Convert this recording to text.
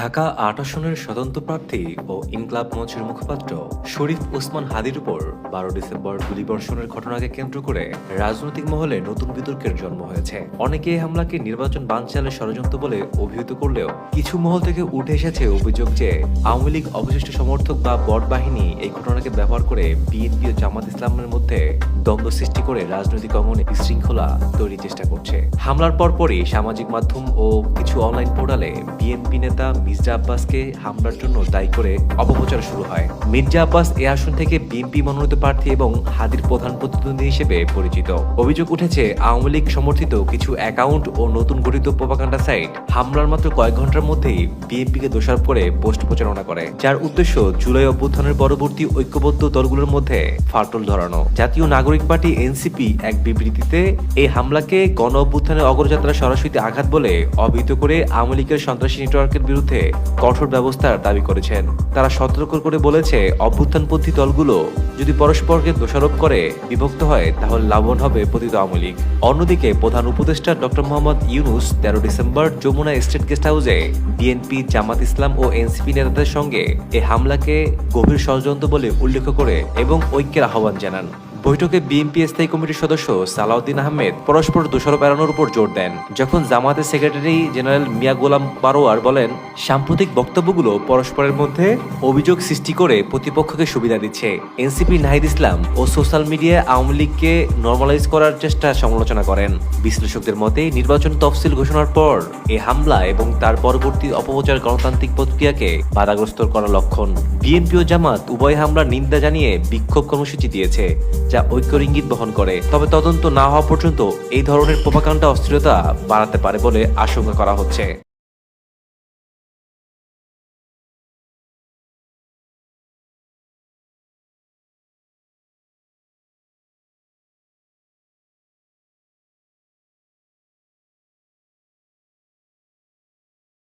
ঢাকা আট আসনের স্বতন্ত্র প্রার্থী ও ইনকলাব মঞ্চের মুখপাত্র শরীফ ওসমান হাদির উপর বারো ডিসেম্বর গুলিবর্ষণের ঘটনাকে কেন্দ্র করে রাজনৈতিক মহলে নতুন বিতর্কের জন্ম হয়েছে। অনেকে এই হামলাকে নির্বাচন বানচালের ষড়যন্ত্র বলে অভিহিত করলেও কিছু মহল থেকে উঠে এসেছে অভিযোগ যে আওয়ামী লীগ অবশিষ্ট সমর্থক বা বট বাহিনী এই ঘটনাকে ব্যবহার করে বিএনপি ও জামাত ইসলামের মধ্যে দ্বন্দ্ব সৃষ্টি করে রাজনৈতিক অঙ্গনে বিশৃঙ্খলা তৈরির চেষ্টা করছে। হামলার পরপরই সামাজিক মাধ্যম ও কিছু অনলাইন পোর্টালে বিএনপি নেতা মির্জা আব্বাসকে হামলার জন্য দায়ী করে অপপ্রচার শুরু হয়। মির্জা আব্বাস এ আসন থেকে বিএনপি মনোনীত প্রার্থী এবং হাদির প্রধান প্রতিদ্বন্দ্বী হিসেবে পরিচিত। অভিযোগ উঠেছে, আওয়ামী লীগ সমর্থিত কিছু অ্যাকাউন্ট ও নতুন গঠিত প্রপাগান্ডা সাইট হামলার মাত্র কয়েক ঘণ্টার মধ্যেই বিএনপিকে দোষারোপ করে পোস্ট প্রচারণা করে, যার উদ্দেশ্য জুলাই অভ্যুত্থানের পরবর্তী ঐক্যবদ্ধ দলগুলোর মধ্যে ফাটল ধরানো। জাতীয় নাগরিক পার্টি এনসিপি এক বিবৃতিতে, এই হামলাকে গণ অভ্যুত্থানের অগ্রযাত্রা সরাসরি আঘাত বলে অভিহিত করে আওয়ামী লীগের সন্ত্রাসী নেটওয়ার্কের বিরুদ্ধে কঠোর ব্যবস্থার দাবি করেছেন। তারা সতর্ক করে বলেছে, অভ্যুত্থানপন্থী দলগুলো যদি পরস্পরকে দোষারোপ করে, বিভক্ত হয়, তাহলে লাভবান হবে পতিত আওয়ামী লীগ। অন্যদিকে প্রধান উপদেষ্টা ডক্টর মোহাম্মদ ইউনুস তেরো ডিসেম্বর যমুনা স্টেট গেস্ট হাউসে বিএনপি, জামাত ইসলাম ও এনসিপি নেতাদের সঙ্গে এই হামলাকে গভীর ষড়যন্ত্র বলে উল্লেখ করে এবং ঐক্যের আহ্বান জানান। বৈঠকে বিএনপি স্থায়ী কমিটির সদস্য সালাউদ্দিন আহমেদ পরস্পর দোষারোপ এড়ানোর উপর জোর দেন। যখন জামাতের সেক্রেটারি জেনারেল মিয়া গোলাম পারোয়ার বলেন, সাম্প্রতিক বক্তব্যগুলো পরস্পরের মধ্যে অভিযোগ সৃষ্টি করে প্রতিপক্ষকে সুবিধা দিচ্ছে। এনসিপি নাহিদ ইসলাম ও সোশ্যাল মিডিয়ায় আওয়ামী লীগকে নর্মালাইজ করার চেষ্টা সমালোচনা করেন। বিশ্লেষকদের মতে, নির্বাচন তফসিল ঘোষণার পর এ হামলা এবং তার পরবর্তী অপপ্রচার গণতান্ত্রিক প্রক্রিয়াকে বাধাগ্রস্ত করার লক্ষণ। বিএনপি ও জামাত উভয় হামলার নিন্দা জানিয়ে বিক্ষোভ কর্মসূচি দিয়েছে। যা ঐক্যর ইঙ্গিত বহন করে। তবে তদন্ত না হওয়া পর্যন্ত এই ধরনের পোপাকাণ্ডা অস্থিরতা বাড়াতে পারে বলে আশঙ্কা করা হচ্ছে।